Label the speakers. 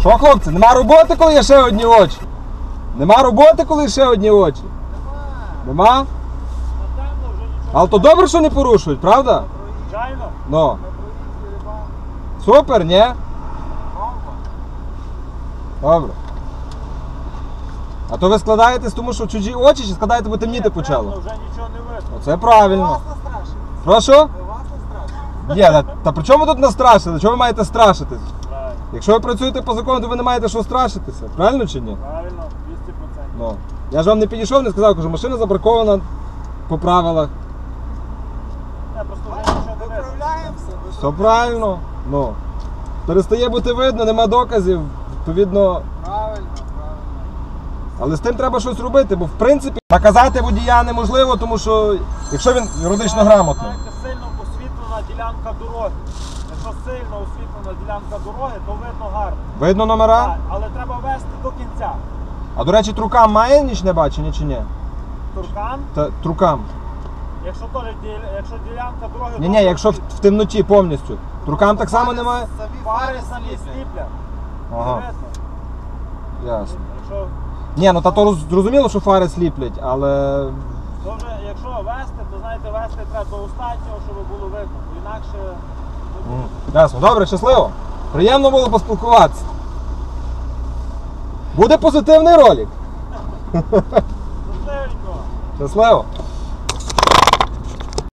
Speaker 1: Що, хлопці, нема роботи, коли є ще одні очі? Нема роботи, коли ще одні очі? Нема?
Speaker 2: Вже.
Speaker 1: Але то добре, що не порушують, правда?
Speaker 2: Звичайно.
Speaker 1: Ну. Супер, ні? Добре. А то ви складаєтесь, тому що чужі очі чи складаєте, бо темніти почало?
Speaker 2: Вже нічого не видно.
Speaker 1: Оце правильно. Прошу? Ні, та, та при чому тут настрашили? Чого ви маєте страшитись? Якщо ви працюєте по закону, то ви не маєте що страшитися. Правильно чи ні?
Speaker 2: правильно, 200%.
Speaker 1: Ну. Я ж вам не підійшов, не сказав, кажу, машина забракована по правилах.
Speaker 2: Я просто вже нічого не видно.
Speaker 3: Виправляємося.
Speaker 1: Все правильно. Ну. Перестає бути видно, нема доказів. Відповідно,
Speaker 3: Правильно, правильно.
Speaker 1: але з тим треба щось робити, бо в принципі наказати водія неможливо, тому що якщо він юридично грамотний.
Speaker 2: Знаєте, сильно освітлена ділянка дороги. Якщо сильно освітлена ділянка дороги, то видно гарно.
Speaker 1: Видно номера?
Speaker 2: Так, але треба вести до кінця.
Speaker 1: А до речі, трукам має нічне бачення чи ні?
Speaker 2: Туркан,
Speaker 1: Та, трукам.
Speaker 2: якщо теж діля- якщо ділянка дороги.
Speaker 1: Ні, ні, якщо в, в темноті повністю. Трукам так само немає?
Speaker 3: Самі
Speaker 2: фари самі
Speaker 3: сліплять.
Speaker 1: Ага,
Speaker 2: Видно.
Speaker 1: ясно.
Speaker 2: Якщо,
Speaker 1: Ні, ну та то роз- зрозуміло, що фари сліплять, але.
Speaker 2: то вже, якщо вести, то знаєте, вести треба до останнього, щоб було видно. Бо інакше
Speaker 1: Ясно. Добре, щасливо. Приємно було поспілкуватися. Буде позитивний ролик.
Speaker 2: Щасливо.
Speaker 1: Щасливо.